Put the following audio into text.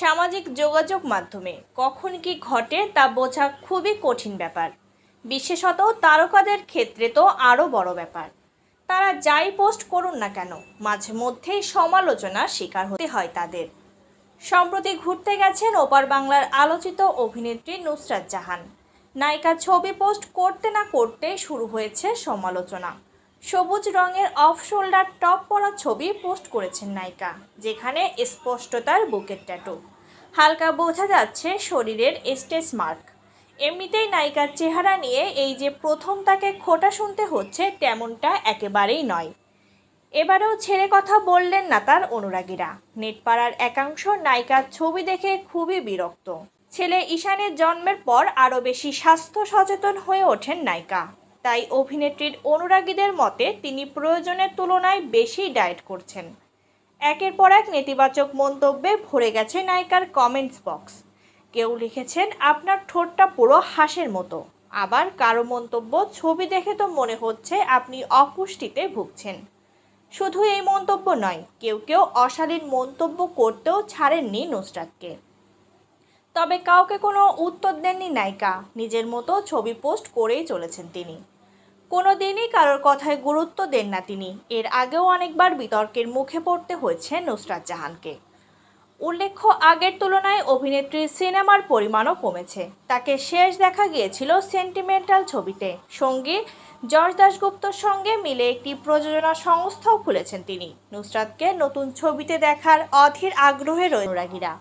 সামাজিক যোগাযোগ মাধ্যমে কখন কি ঘটে তা বোঝা খুবই কঠিন ব্যাপার। বিশেষত তারকাদের ক্ষেত্রে তো আরও বড় ব্যাপার। তারা যাই পোস্ট করুন না কেন, মাঝে মধ্যেই সমালোচনার শিকার হতে হয় তাদের। সম্প্রতি ঘুরতে গেছেন ওপার বাংলার আলোচিত অভিনেত্রী নুসরাত জাহান। নায়িকা ছবি পোস্ট করতে না করতে শুরু হয়েছে সমালোচনা। সবুজ রঙের অফ শোল্ডার টপ পরা ছবি পোস্ট করেছেন নায়িকা, যেখানে স্পষ্টতার বুকের ট্যাটু। হালকা বোঝা যাচ্ছে শরীরের স্টেজ মার্ক। এমনিতেই নায়িকার চেহারা নিয়ে এই যে প্রথম তাকে খোটা শুনতে হচ্ছে তেমনটা একেবারেই নয়। এবারেও ছেড়ে কথা বললেন না তার অনুরাগীরা। নেটপাড়ার একাংশ নায়িকার ছবি দেখে খুবই বিরক্ত। ছেলে ঈশানের জন্মের পর আরও বেশি স্বাস্থ্য সচেতন হয়ে ওঠেন নায়িকা। তাই অভিনেত্রীর অনুরাগীদের মতে তিনি প্রয়োজনের তুলনায় বেশি ডায়েট করছেন। একের পর এক নেতিবাচক মন্তব্যে ভরে গেছে নায়িকার কমেন্টস বক্স কেউ লিখেছেন, আপনার ঠোঁটটা পুরো হাঁসের মতো। আবার কারও মন্তব্য, ছবি দেখে তো মনে হচ্ছে আপনি অপুষ্টিতে ভুগছেন। শুধু এই মন্তব্য নয়, কেউ কেউ অশালীন মন্তব্য করতেও ছাড়েননি নুসরাতকে। তবে কাউকে কোনো উত্তর দেননি নায়িকা, নিজের মতো ছবি পোস্ট করেই চলেছেন তিনি। কোনো দিনই কারোর কথায় গুরুত্ব দেন না তিনি। এর আগেও অনেকবার বিতর্কের মুখে পড়তে হয়েছে নুসরাত জাহানকে। উল্লেখ্য, আগের তুলনায় অভিনেত্রীর সিনেমার পরিমাণও কমেছে। তাকে শেষ দেখা গিয়েছিল সেন্টিমেন্টাল ছবিতে। সঙ্গী জর্জ দাশগুপ্তর সঙ্গে মিলে একটি প্রযোজনা সংস্থাও খুলেছেন তিনি। নুসরাতকে নতুন ছবিতে দেখার অধীর আগ্রহে অনুরাগীরা।